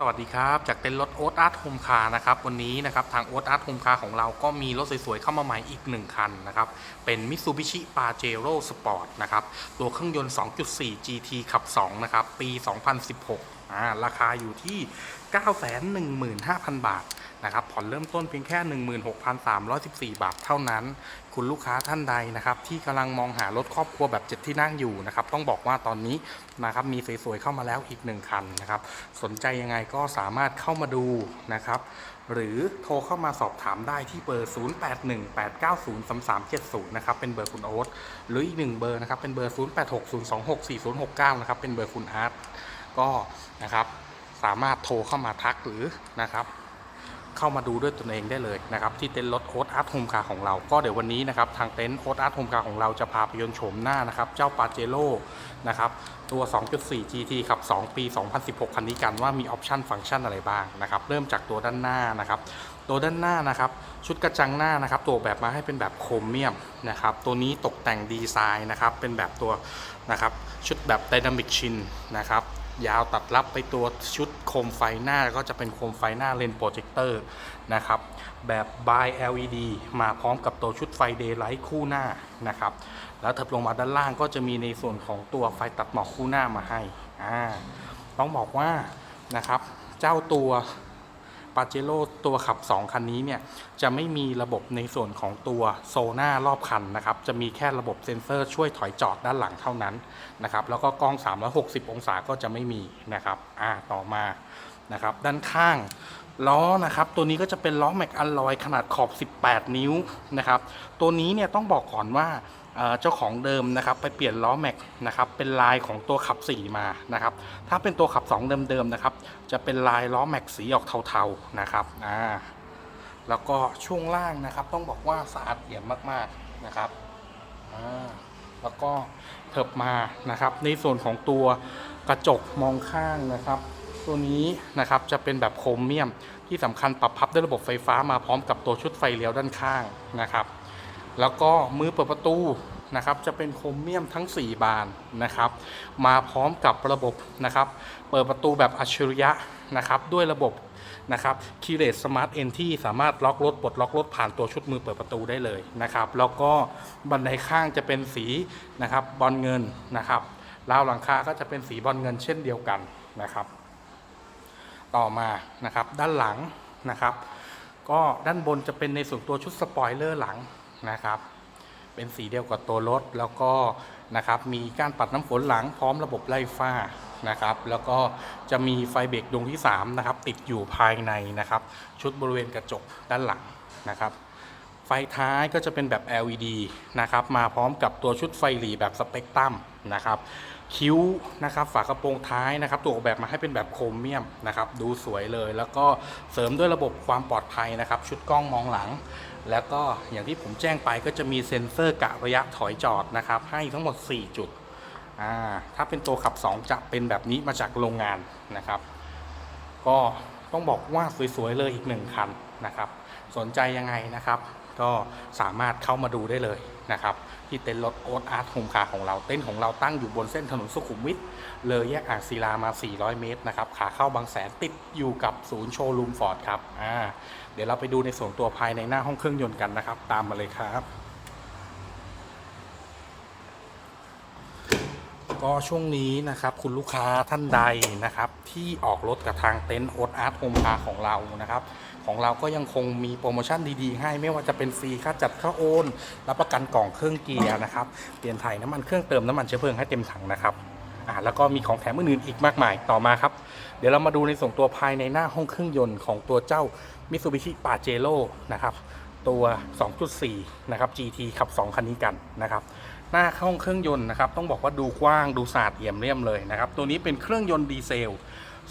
สวัสดีครับ จากเต็นท์รถโอ๊ตอาร์ตโฮมคาร์นะครับ วันนี้นะครับ ทางโอ๊ตอาร์ตโฮมคาร์ของเราก็มีรถสวยๆ เข้ามาใหม่อีก 1 คันนะครับ เป็นมิ t s u b i s h i Pajero Sport นะครับ ตัวเครื่องยนต์ 2.4 GT ขับ 2 นะครับ ปี 2016 อ่า ราคาอยู่ที่ 915,000 บาทนะครับผ่อนเริ่มต้นเพียงแค่ 16,314 บาทเท่านั้น คุณลูกค้าท่านใดนะครับที่กำลังมองหารถครอบครัวแบบเจ็ดที่นั่งอยู่นะครับต้องบอกว่าตอนนี้นะครับมีสวยๆเข้ามาแล้วอีกหนึ่งคันนะครับสนใจยังไงก็สามารถเข้ามาดูนะครับหรือโทรเข้ามาสอบถามได้ที่เบอร์ 0818903370 นะครับ เป็นเบอร์คุณโอ๊ตหรืออีกหนึ่งเบอร์นะครับ เป็นเบอร์ 0860264069 นะครับ เป็นเบอร์คุณอาร์ตก็นะครับ สามารถโทรเข้ามาทักหรือนะครับเข้ามาดูด้วยตนเองได้เลยนะครับที่เต็นท์รถโอ๊ตอาร์ตโฮมคาร์ของเรา ก็เดี๋ยววันนี้นะครับทางเต็นท์โอ๊ตอาร์ตโฮมคาร์ของเราจะพาไปยนต์โฉมหน้านะครับเจ้าปาเจโร่นะครับตัว 2.4 GT ขับ 2 ปี 2016 คันนี้กันว่ามีออปชันฟังก์ชันอะไรบ้างนะครับเริ่มจากตัวด้านหน้านะครับตัวด้านหน้านะครับชุดกระจังหน้านะครับตัวแบบมาให้เป็นแบบโครเมียมนะครับตัวนี้ตกแต่งดีไซน์นะครับเป็นแบบตัวนะครับชุดแบบไดนามิกชินนะครับ ยาวตัดรับไปตัวชุดโคมไฟหน้าก็จะเป็นโคมไฟหน้าเลนโปรเจคเตอร์นะครับ แบบ by LED มาพร้อมกับตัวชุดไฟ Daylight คู่หน้านะครับ แล้วถัดลงมาด้านล่างก็จะมีในส่วนของตัวไฟตัดหมอกคู่หน้ามาให้ ต้องบอกว่านะครับ เจ้าตัว ปาเจโร่ตัวขับ 2 คันนี้เนี่ยจะไม่มีระบบในส่วนของตัวโซน่ารอบคันนะครับจะมีแค่ระบบเซ็นเซอร์ช่วยถอยจอดด้านหลังเท่านั้นนะครับแล้วก็กล้อง 360 องศาก็จะไม่มีนะครับอ่าต่อมานะครับด้านข้างล้อนะครับตัวนี้ก็จะเป็นล้อแม็กอลลอยขนาดขอบ 18 นิ้วนะครับตัวนี้เนี่ยต้องบอกก่อนว่า เจ้าของเดิมนะครับไปเปลี่ยนล้อแม็กนะครับเป็นลายของตัวขับ 4 มานะครับถ้าเป็นตัวขับ 2 เดิมๆนะครับจะเป็นลายล้อแม็กสีออกเทาๆนะครับอ่าแล้วก็ช่วงล่างนะครับ ต้องบอกว่าสะอาดเอี่ยมมากๆนะครับอ่าแล้วก็เถิบมานะครับ ในส่วนของตัวกระจกมองข้างนะครับ ตัวนี้นะครับจะเป็นแบบโครเมียมที่สำคัญปรับพับด้วยระบบไฟฟ้ามาพร้อมกับตัวชุดไฟเลี้ยวด้านข้างนะครับ แล้วก็มือเปิดประตูนะครับจะเป็นโครเมียมทั้ง 4 บานนะครับ มาพร้อมกับระบบนะครับเปิดประตูแบบอัจฉริยะนะครับด้วยระบบนะครับคีเลสสมาร์ทเอนที่สามารถล็อกรถปลดล็อกรถผ่านตัวชุดมือเปิดประตูได้เลยนะครับแล้วก็บันไดข้างจะเป็นสีนะครับบอลเงินนะครับราวหลังคาก็จะเป็นสีบอลเงินเช่นเดียวกันนะครับ ต่อมานะครับด้านหลังนะครับ ก็ด้านบนจะเป็นในส่วนตัวชุดสปอยเลอร์หลัง นะครับ เป็นสีเดียวกับตัวรถแล้วก็นะครับมีการปัดน้ำฝนหลังพร้อมระบบไล่ฝ้านะครับแล้วก็จะมีไฟเบรกดวงที่3นะครับติดอยู่ภายในนะครับ ชุดบริเวณกระจกด้านหลังนะครับ ไฟท้ายก็จะเป็นแบบ LED นะครับมาพร้อมกับตัวชุดไฟหลีแบบสเปกตรัมนะครับคิ้วนะครับฝากระโปรงท้ายนะครับตัวออกแบบมาให้เป็นแบบโครเมียมนะครับ ดูสวยเลย แล้วก็เสริมด้วยระบบความปลอดภัยนะครับ ชุดกล้องมองหลัง แล้วก็อย่างที่ผมแจ้งไปก็จะมีเซ็นเซอร์กะระยะถอยจอดนะครับ ให้ทั้งหมด 4 จุด ถ้าเป็นตัวขับ 2 จะเป็นแบบนี้มาจากโรงงานนะครับ ก็ต้องบอกว่าสวยๆเลยอีกหนึ่งคันนะครับ สนใจยังไงนะครับ ก็สามารถเข้ามาดูได้เลย นะครับที่เต็นท์รถโอ๊ตอาร์ตโฮมคาร์ของเราเต็นท์ของเราตั้งอยู่บนเส้นถนนสุขุมวิทเลยแยกอ่างศิลามา 400 เมตรนะครับขาเข้าบางแสนติดอยู่กับศูนย์โชว์รูมฟอร์ดครับอ่าเดี๋ยวเราไปดูในส่วนตัวภายในหน้าห้องเครื่องยนต์กันนะครับ ตามมาเลยครับ ก็ช่วงนี้นะครับคุณลูกค้าท่านใดนะครับ ที่ออกรถกับทางเต็นท์โอ๊ตอาร์ตโฮมคาของเรานะครับ ของเราก็ยังคงมีโปรโมชั่นดีๆ ให้ไม่ว่าจะเป็นฟรีค่าจัดค่าโอนรับประกันกล่องเครื่องเกียร์นะครับเปลี่ยนถ่ายน้ำมันเครื่องเติมน้ำมันเชื้อเพลิงให้เต็มถังนะครับอ่าแล้วก็มีของแถมอื่นๆอีกมากมายต่อมาครับ เดี๋ยวเรามาดูในส่วนตัวภายในหน้าห้องเครื่องยนต์ของตัวเจ้า Mitsubishi Pajero นะครับตัว 2.4 นะครับ GT ขับ 2 คันนี้กันนะครับ หน้าห้องเครื่องยนต์นะครับ ต้องบอกว่าดูกว้างดูสะอาดเอี่ยมเรียมเลยนะครับ ตัวนี้เป็นเครื่องยนต์ดีเซล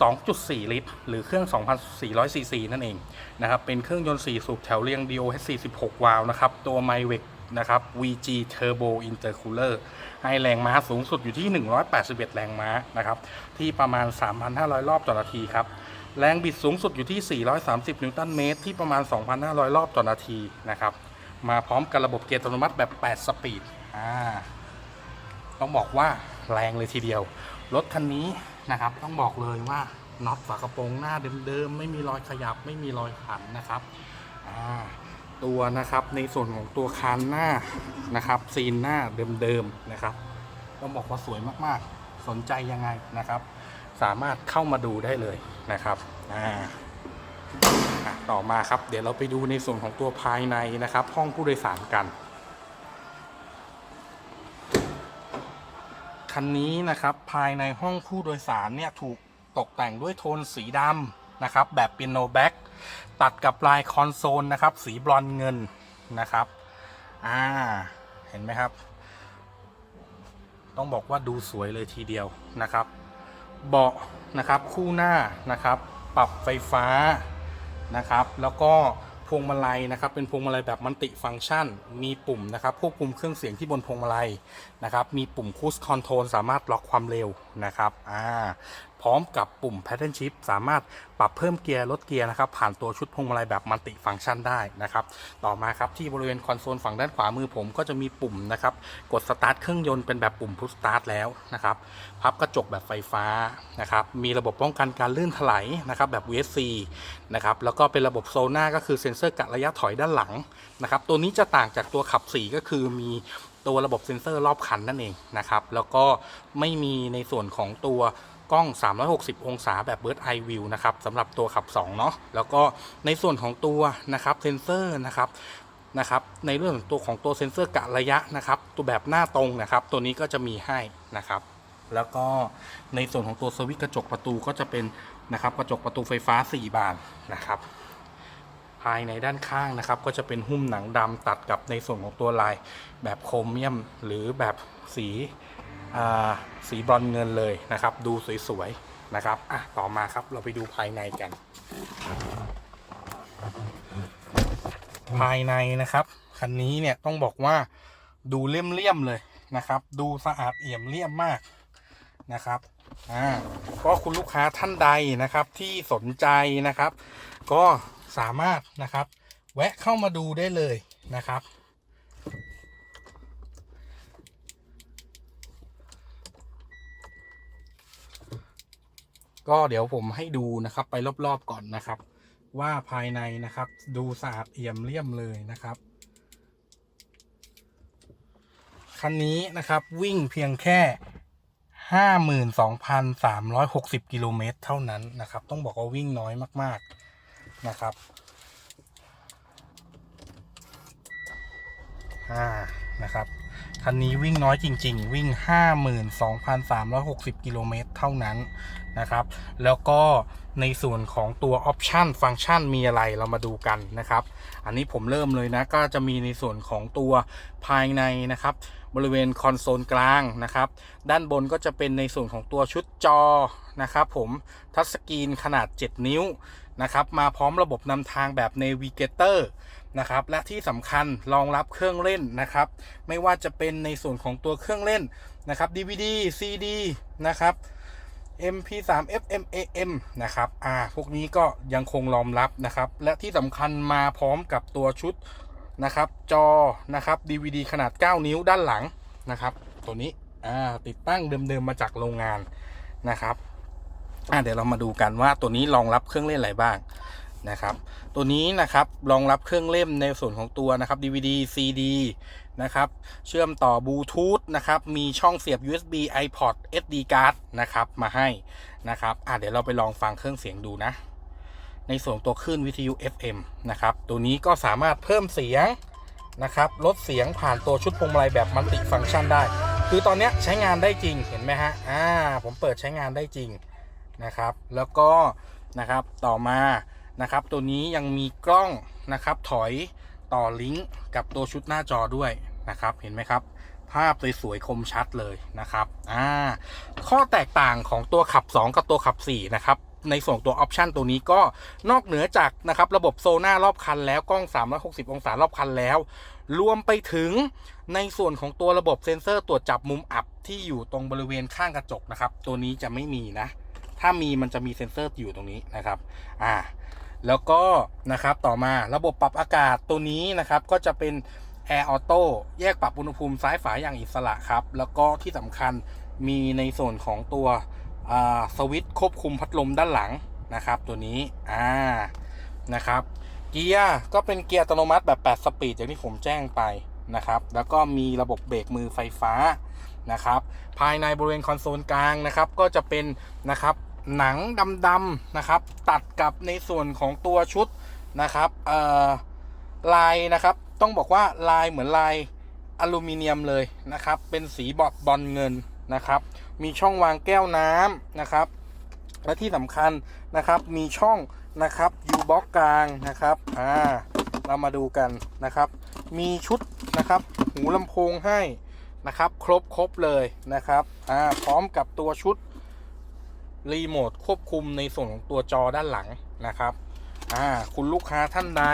2.4 ลิตร หรือเครื่อง 2,400 ซีซีนั่นเองนะครับ เป็นเครื่องยนต์4สูบแถวเรียง DOH 46 วาล์วนะครับ ตัว m y w e c นะครับ VG Turbo Intercooler ให้แรงม้าสูงสุดอยู่ที่ 181 แรงม้านะครับ ที่ประมาณ 3,500 รอบต่อนาทีครับ แรงบิดสูงสุดอยู่ที่ 430 นิวตันเมตร ที่ประมาณ 2,500 รอบต่อนาทีนะครับ มาพร้อมกับระบบเกียร์อัตโนมัติแบบ 8 สปีด อ่าต้องบอกว่าแรงเลยทีเดียว รถคันนี้นะครับ ต้องบอกเลยว่าน็อตฝากระโปรงหน้าเดิมๆไม่มีรอยขยับไม่มีรอยขันนะครับอ่าตัวนะครับในส่วนของตัวคานหน้านะครับ ซีนหน้าเดิมๆนะครับ ต้องบอกว่าสวยมากๆ สนใจยังไงนะครับ สามารถเข้ามาดูได้เลยนะครับอ่าต่อมาครับ เดี๋ยวเราไปดูในส่วนของตัวภายในนะครับ ห้องผู้โดยสารกัน คันนี้นะครับภายในห้องผู้โดยสารเนี่ยถูกตกแต่งด้วยโทนสีดำนะครับแบบเปียโนแบ็กตัดกับลายคอนโซลนะครับสีบรอนเงินนะครับอ่าเห็นไหมครับ ต้องบอกว่าดูสวยเลยทีเดียวนะครับ เบาะนะครับคู่หน้านะครับ ปรับไฟฟ้านะครับ แล้วก็ วงมาลัยนะครับ เป็นพวงมาลัยแบบมัลติฟังก์ชัน มีปุ่มนะครับควบคุมเครื่องเสียงที่บนพวงมาลัยนะครับ มีปุ่มคูสคอนโทรลสามารถล็อกความเร็วนะครับ อ่า พร้อมกับปุ่ม Pattern Shift สามารถปรับเพิ่มเกียร์ลดเกียร์นะครับ ผ่านตัวชุดพวงมาลัยแบบมัลติฟังก์ชันได้นะครับ ต่อมาครับที่บริเวณคอนโซลฝั่งด้านขวามือผมก็จะมีปุ่มนะครับกดสตาร์ทเครื่องยนต์เป็นแบบปุ่มพุชสตาร์ทแล้วนะครับพับกระจกแบบไฟฟ้านะครับมีระบบป้องกันการลื่นถลายนะครับแบบ VSC นะครับแล้วก็เป็นระบบโซน่าก็คือเซ็นเซอร์กะระยะถอยด้านหลังนะครับตัวนี้จะต่างจากตัวขับ4ก็คือมีตัวระบบเซ็นเซอร์รอบคันนั่นเองนะครับแล้วก็ไม่มีในส่วนของตัว กล้อง 360 องศาแบบ Bird Eye View นะครับสำหรับตัวขับ2เนาะแล้วก็ในส่วนของตัวนะครับเซ็นเซอร์นะครับนะครับในเรื่องของตัวของตัวเซ็นเซอร์กะระยะนะครับ ตัวแบบหน้าตรงนะครับ ตัวนี้ก็จะมีให้นะครับ แล้วก็ในส่วนของตัวสวิตช์กระจกประตูก็จะเป็นนะครับกระจกประตูไฟฟ้า 4 บานนะครับ ภายในด้านข้างนะครับ ก็จะเป็นหุ้มหนังดำตัดกับในส่วนของตัวลายแบบโครเมียม หรือแบบสี สีบรอนเงินเลยนะครับ ดูสวยๆนะครับอะต่อมาครับเราไปดูภายในกัน ภายในนะครับคันนี้เนี่ยต้องบอกว่าดูเลี่ยมๆเลยนะครับ ดูสะอาดเอี่ยมเลี่ยมมากนะครับอ่าก็คุณลูกค้าท่านใดนะครับที่สนใจนะครับ ก็สามารถนะครับ แวะเข้ามาดูได้เลยนะครับ ก็เดี๋ยวผมให้ดูนะครับไปรอบๆก่อนนะครับ ว่าภายในนะครับ ดูสะอาดเอี่ยมเลี่ยมเลยนะครับคันนี้นะครับวิ่งเพียงแค่52,360กิโลเมตรเท่านั้นนะครับ ต้องบอกว่าวิ่งน้อยมากๆนะครับอ่านะครับ คันนี้วิ่งน้อยจริง ๆ วิ่ง 52,360 กิโลเมตรเท่านั้นนะครับ แล้วก็ในส่วนของตัวออปชันฟังก์ชันมีอะไรเรามาดูกันนะครับ อันนี้ผมเริ่มเลยนะ ก็จะมีในส่วนของตัวภายในนะครับ บริเวณคอนโซลกลางนะครับ ด้านบนก็จะเป็นในส่วนของตัวชุดจอนะครับผมทัชสกรีนขนาด 7 นิ้วนะครับ มาพร้อมระบบนำทางแบบ Navigator นะครับ และที่สำคัญรองรับเครื่องเล่นนะครับ ไม่ว่าจะเป็นในส่วนของตัวเครื่องเล่นนะครับ DVD CD นะครับ MP3 FM AM นะครับ อ่า พวกนี้ก็ยังคงรองรับนะครับ และที่สำคัญมาพร้อมกับตัวชุดนะครับ จอนะครับ DVD ขนาด 9 นิ้วด้านหลังนะครับ ตัวนี้ อ่า ติดตั้งเดิมๆมาจากโรงงานนะครับ อ่าเดี๋ยวเรามาดูกันว่าตัวนี้รองรับเครื่องเล่นอะไรบ้าง นะครับ ตัวนี้นะครับรองรับเครื่องเล่นในส่วนของตัวนะครับ DVD CD นะครับ เชื่อมต่อบลูทูธนะครับ มีช่องเสียบ USB iPod SD card นะครับ มาให้นะครับอะเดี๋ยวเราไปลองฟังเครื่องเสียงดูนะ ในส่วนตัวคลื่นวิทยุ FM นะครับ ตัวนี้ก็สามารถเพิ่มเสียงนะครับ ลดเสียงผ่านตัวชุดพวงมาลัยแบบมัลติฟังก์ชันได้ คือตอนนี้ใช้งานได้จริงเห็นไหมฮะ อ่า ผมเปิดใช้งานได้จริงนะครับ แล้วก็นะครับ ต่อมา นะครับ ตัวนี้ยังมีกล้องนะครับ ถอยต่อลิงก์กับตัวชุดหน้าจอด้วยนะครับ เห็นไหมครับ ภาพสวยๆคมชัดเลยนะครับอ่าข้อแตกต่างของตัวขับ 2 กับตัวขับ 4 นะครับในส่วนตัวออปชันตัวนี้ก็นอกเหนือจากนะครับระบบโซน่ารอบคันแล้วกล้อง 360 องศารอบคันแล้ว รวมไปถึงในส่วนของตัวระบบเซ็นเซอร์ตรวจจับมุมอับที่อยู่ตรงบริเวณข้างกระจกนะครับ ตัวนี้จะไม่มีนะ ถ้ามีมันจะมีเซ็นเซอร์อยู่ตรงนี้นะครับ อ่า แล้วก็นะครับต่อมาระบบปรับอากาศตัวนี้นะครับก็จะเป็น Air Auto แยกปรับอุณหภูมิซ้ายฝาอย่างอิสระครับ แล้วก็ที่สำคัญมีในส่วนของตัวสวิตช์ควบคุมพัดลมด้านหลังนะครับ ตัวนี้อ่านะครับเกียร์ก็เป็นเกียร์อัตโนมัติแบบ 8 สปีดอย่างที่ผมแจ้งไปนะครับ แล้วก็มีระบบเบรกมือไฟฟ้านะครับ ภายในบริเวณคอนโซลกลางนะครับ ก็จะเป็นนะครับ หนังดำๆนะครับ ตัดกับในส่วนของตัวชุดนะครับลายนะครับ ต้องบอกว่าลายเหมือนลายอลูมิเนียมเลยนะครับ เป็นสีบอดบอลเงินนะครับ มีช่องวางแก้วน้ำนะครับ และที่สำคัญนะครับมีช่องนะครับยูบ็อกกลางนะครับอ่าเรามาดูกันนะครับ มีชุดนะครับ หูลำโพงให้นะครับ ครบครบเลยนะครับอ่าพร้อมกับตัวชุด รีโมทควบคุมในส่วนของตัวจอด้านหลังนะครับอ่าคุณลูกค้าท่านใด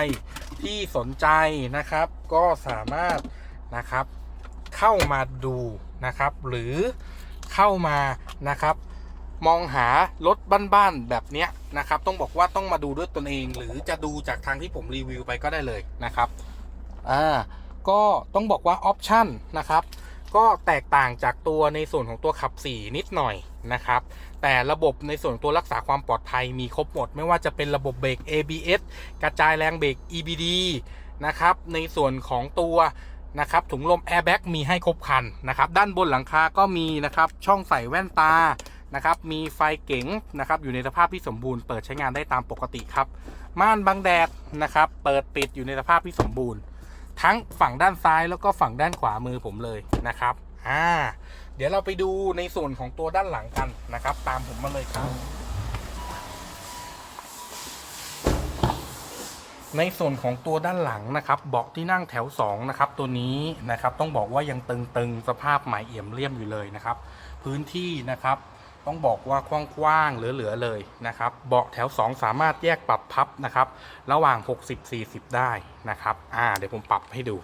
ที่สนใจนะครับ ก็สามารถนะครับเข้ามาดูนะครับ หรือเข้ามานะครับ มองหารถบ้านๆแบบเนี้ยนะครับ ต้องบอกว่าต้องมาดูด้วยตนเอง หรือจะดูจากทางที่ผมรีวิวไปก็ได้เลยนะครับอ่าก็ต้องบอกว่าออปชั่นนะครับ ก็แตกต่างจากตัวในส่วนของตัวขับ 4 นิดหน่อยนะครับ แต่ระบบในส่วนตัวรักษาความปลอดภัยมีครบหมด ไม่ว่าจะเป็นระบบเบรก ABS กระจายแรงเบรก EBD นะครับ ในส่วนของตัวนะครับถุงลม Airbag มีให้ครบครันนะครับด้านบนหลังคาก็มีนะครับช่องใส่แว่นตานะครับมีไฟเก๋งนะครับอยู่ในสภาพที่สมบูรณ์เปิดใช้งานได้ตามปกติครับ ม่านบังแดดนะครับเปิดปิดอยู่ในสภาพที่สมบูรณ์ ทั้งฝั่งด้านซ้ายแล้วก็ฝั่งด้านขวามือผมเลยนะครับอ่าเดี๋ยวเราไปดูในส่วนของตัวด้านหลังกันนะครับ ตามผมมาเลยครับ ในส่วนของตัวด้านหลังนะครับเบาะที่นั่งแถว2นะครับตัวนี้นะครับต้องบอกว่ายังตึงๆสภาพใหม่เอี่ยมเลี่ยมอยู่เลยนะครับ พื้นที่นะครับ ต้องบอกว่ากว้างๆเหลือๆเลยนะครับ เบาะแถว 2 สามารถแยกปรับพับนะครับ ระหว่าง 60-40 ได้นะครับ อ่า เดี๋ยวผมปรับให้ดู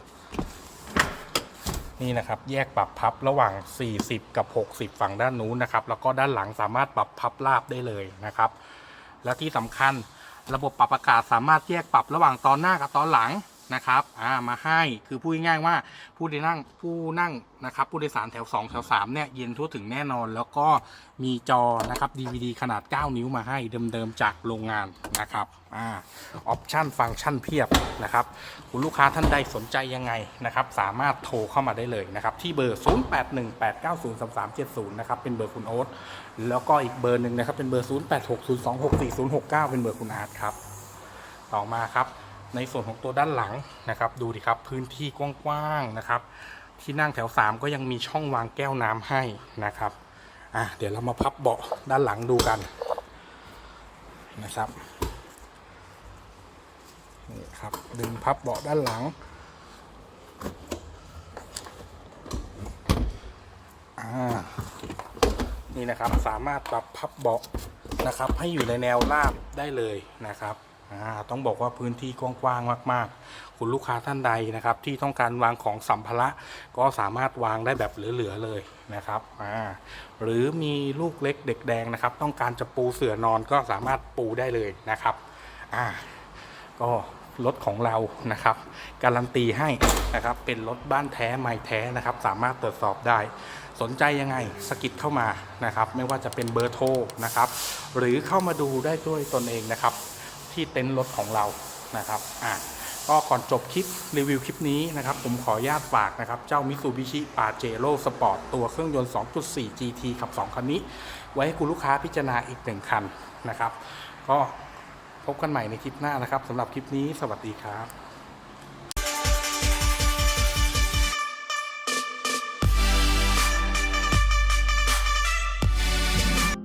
นี่นะครับ แยกปรับพับระหว่าง 40 กับ 60 ฝั่งด้านนู้นนะครับ แล้วก็ด้านหลังสามารถปรับพับราบได้เลยนะครับ และที่สำคัญระบบปรับอากาศสามารถแยกปรับระหว่างตอนหน้ากับตอนหลัง นะครับอ่ามาให้คือพูดง่ายๆว่าผู้ที่นั่งผู้นั่งนะครับผู้โดยสารแถว 2 แถว3เนี่ยเย็นทั่วถึงแน่นอน แล้วก็มีจอนะครับ DVD ขนาด 9 นิ้วมาให้เดิมๆจากโรงงานนะครับอ่าออปชั่นฟังก์ชันเพียบนะครับ คุณลูกค้าท่านใดสนใจยังไงนะครับ สามารถโทรเข้ามาได้เลยนะครับ ที่เบอร์ 0818903370 นะครับ เป็นเบอร์คุณโอ๊ตแล้วก็อีกเบอร์หนึ่งนะครับเป็นเบอร์ 0860264069 เป็นเบอร์คุณอาร์ตครับต่อมาครับ ในส่วนของตัวด้านหลังนะครับ ดูดิครับพื้นที่กว้างๆนะครับ ที่นั่งแถว 3 ก็ยังมีช่องวางแก้วน้ำให้นะครับอะเดี๋ยวเรามาพับเบาะด้านหลังดูกันนะครับนี่ครับดึงพับเบาะด้านหลังอ่านี่นะครับสามารถปรับพับเบาะนะครับ ให้อยู่ในแนวราบได้เลยนะครับ ต้องบอกว่าพื้นที่กว้างๆมาก ๆ คุณลูกค้าท่านใดนะครับ ที่ต้องการวางของสัมภาระก็สามารถวางได้แบบเหลือๆเลยนะครับหรือมีลูกเล็กเด็กแดงนะครับ ต้องการจะปูเสื่อนอนก็สามารถปูได้เลยนะครับก็รถของเรานะครับ การันตีให้นะครับเป็นรถบ้านแท้ไม่แท้นะครับ สามารถตรวจสอบได้ สนใจยังไงสกิดเข้ามานะครับ ไม่ว่าจะเป็นเบอร์โทรนะครับ หรือเข้ามาดูได้ด้วยตนเองนะครับ ที่เต็นท์รถของเรานะครับอะก็ก่อนจบคลิปรีวิวคลิปนี้นะครับ ผมขออนุญาตฝากนะครับ เจ้ามิ t ซูบิชิปาเจโร่สปอร์ตตัวเครื่องยนต์ 2.4 GT ขับ 2 คันนี้ ไว้ให้คุณลูกค้าพิจารณาอีกหนึ่งคันนะครับ ก็พบกันใหม่ในคลิปหน้านะครับสำหรับคลิปนี้สวัสดีครับ